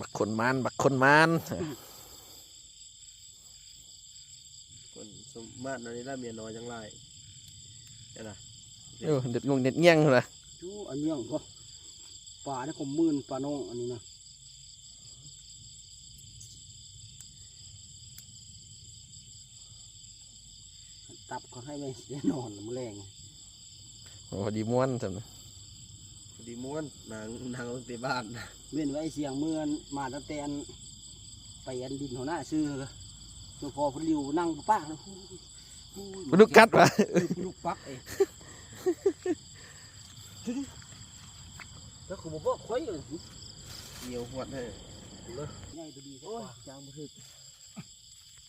บักคนมันบักคนมันคนสมมาตรนนี้ได้เมียน้อยจังไรเนี่ยนะเด็ดงงเด็ดเงี้ยงเลยจู้อันเงี้ยงก็ป่าเนี่ยผมมื่นป่าน้องอันนี้นะตับก็ให้ไม่เสียนอนมันแรง โอ้ดีม้วนสำนะพอดีม้วนนางนางลงตีบ้านเว้นไว้เสียงเมื่อนมาตั้งแต่อันไปอันดินหัวหน้าซื้อตัวพอเพนริวนั่งป้าเลยมันลูกกัดวะเออลูกปักเองแล้วเขาบอกว่าค่อยเลยเหนียวหวดให้ง่ายตัวดีโอ้โอ้ยยจางบ่ถึก